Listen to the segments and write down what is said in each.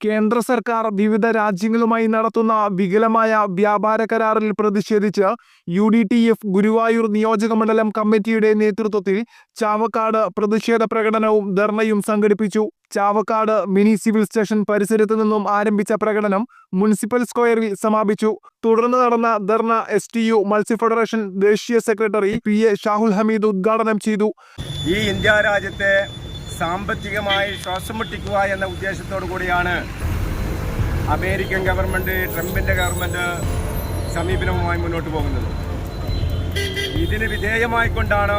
കേന്ദ്ര സർക്കാർ വിവിധ രാജ്യങ്ങളുമായി നടത്തുന്ന വികലമായ വ്യാപാര കരാറിൽ പ്രതിഷേധിച്ച് U D T F Guruvayur നിയോജക മണ്ഡലം കമ്മിറ്റിയുടെ നേതൃത്വത്തിൽ ചാവക്കാട് പ്രതിഷേധ പ്രകടനവും ധർണയും സംഘടിപ്പിച്ചു. ചാവക്കാട് മിനി സിവിൽ സ്റ്റേഷൻ പരിസരത്തു നിന്നും ആരംഭിച്ച പ്രകടനം മുനിസിപ്പൽ സ്ക്വയറിൽ സമാപിച്ചു. തുടർന്ന് നടന്ന ധർണ എസ് ടി യു മത്സ്യ ഫെഡറേഷൻ ദേശീയ secretary P A Shahul Hameed ഉദ്ഘാടനം ചെയ്തു. ഈ ഇന്ത്യ രാജ്യത്തെ സാമ്പത്തികമായി ശ്വാസം മുട്ടിക്കുക എന്ന ഉദ്ദേശത്തോടു കൂടിയാണ് അമേരിക്കൻ ഗവൺമെന്റ് ട്രംപിന്റെ ഗവൺമെന്റ് സമീപനവുമായി മുന്നോട്ട് പോകുന്നത്. ഇതിന് വിധേയമായിക്കൊണ്ടാണ്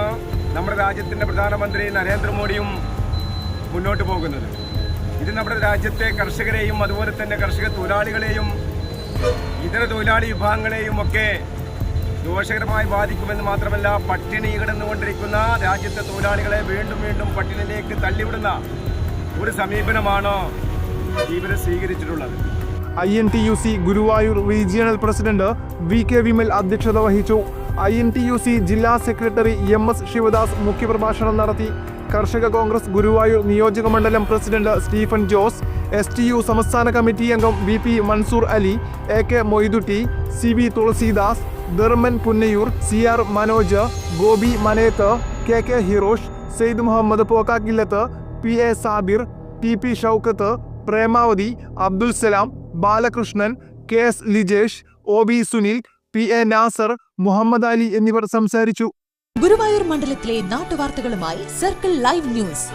നമ്മുടെ രാജ്യത്തിന്റെ പ്രധാനമന്ത്രി നരേന്ദ്രമോദിയും മുന്നോട്ട് പോകുന്നത്. ഇത് നമ്മുടെ രാജ്യത്തെ കർഷകരെയും അതുപോലെ തന്നെ കർഷക തൊഴിലാളികളെയും ഇതര തൊഴിലാളി വിഭാഗങ്ങളെയും ഒക്കെ ദോഷകരമായി ബാധിക്കുമെന്ന് മാത്രമല്ല പട്ടിണി കിടന്നുകൊണ്ടിരിക്കുന്ന രാജ്യത്തെ തൊഴിലാളികളെ വീണ്ടും വീണ്ടും പട്ടിണിയിലേക്ക് തള്ളിവിടുന്ന ഒരു സമീപനമാണ് ഇവർ സ്വീകരിച്ചിട്ടുള്ളത്. I N T U C Guruvayur regional president V K Vimal അധ്യക്ഷത വഹിച്ചു. I N T U C ജില്ലാ സെക്രട്ടറി എം എസ് ശിവദാസ് മുഖ്യപ്രഭാഷണം നടത്തി. കർഷക കോൺഗ്രസ് ഗുരുവായൂർ നിയോജക മണ്ഡലം president Stephen Jose S T U സംസ്ഥാന കമ്മിറ്റി അംഗം V P Mansoor Ali A K Moidutty C V Thulasidas Dharman Punnayur C R Manoj Gopi Maneth K K Hirosh Saeed Muhammad Pokkakillath P A Sabir T P Shoukath Premavathi Abdul Salam Balakrishnan K S Lijesh O B Sunil P A Nasar Muhammad Ali എന്നിവർ സംസാരിച്ചു. ഗുരുവായൂർ മണ്ഡലത്തിലെ നാട്ടുവാർത്തകളുമായി circle live news.